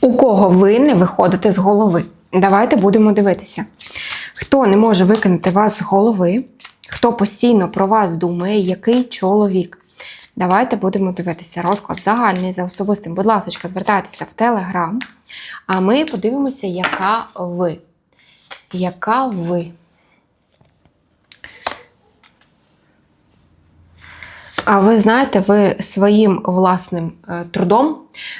У кого ви не виходите з голови? Давайте будемо дивитися. Хто не може викинути вас з голови, хто постійно про вас думає, який чоловік. Давайте будемо дивитися. Розклад загальний за особистим. Будь ласка, звертайтеся в Телеграм. А ми подивимося, яка ви. Яка ви. А ви знаєте, ви своїм власним е, трудом,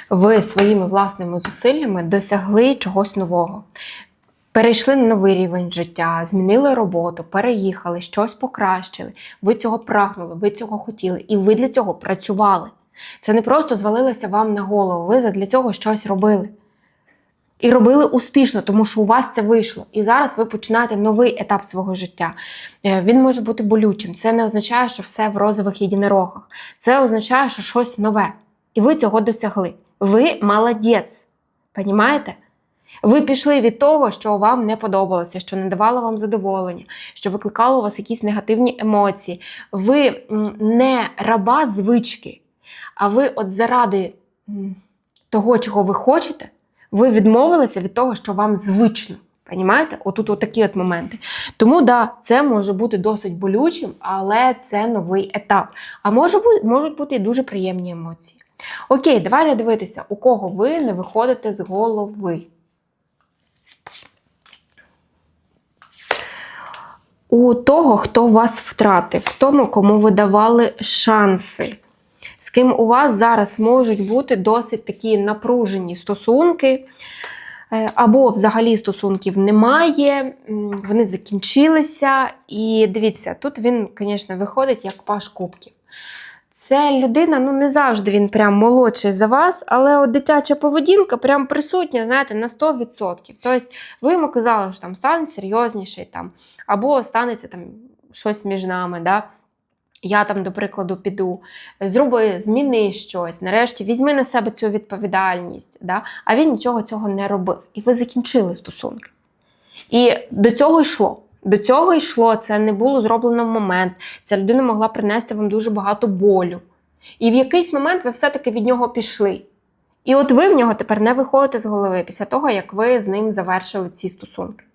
ви своїми власними зусиллями досягли чогось нового. Перейшли на новий рівень життя, змінили роботу, переїхали, щось покращили. Ви цього прагнули, ви цього хотіли, і ви для цього працювали. Це не просто звалилося вам на голову, ви для цього щось робили. І робили успішно, тому що у вас це вийшло. І зараз ви починаєте новий етап свого життя. Е, Він може бути болючим. Це не означає, що все в розових єдинорогах. Це означає, що щось нове. І ви цього досягли. Ви молодець. Понімаєте? Ви пішли від того, що вам не подобалося, що не давало вам задоволення, що викликало у вас якісь негативні емоції. Ви не раба звички, а ви от заради того, чого ви хочете, ви відмовилися від того, що вам звично. Понімаєте? Отут отакі от моменти. Тому да, це може бути досить болючим, але це новий етап. А може бу- можуть бути і дуже приємні емоції. Окей, давайте дивитися, у кого ви не виходите з голови. У того, хто вас втратив, в тому, кому ви давали шанси, ким у вас зараз можуть бути досить такі напружені стосунки, е, або взагалі стосунків немає, вони закінчилися. І дивіться, тут він, звісно, виходить як паш кубків. Це людина, ну не завжди він прям молодший за вас, але от дитяча поведінка прям присутня, знаєте, на 100%. Тобто ви йому казали, що там стане серйозніший, там, або станеться там щось між нами. Да? Я там, до прикладу, піду, зроби, зміни щось, нарешті візьми на себе цю відповідальність. Да? А він нічого цього не робив. І ви закінчили стосунки. І до цього йшло. До цього йшло, це не було зроблено в момент. Ця людина могла принести вам дуже багато болю. І в якийсь момент ви все-таки від нього пішли. І от ви в нього тепер не виходите з голови після того, як ви з ним завершили ці стосунки.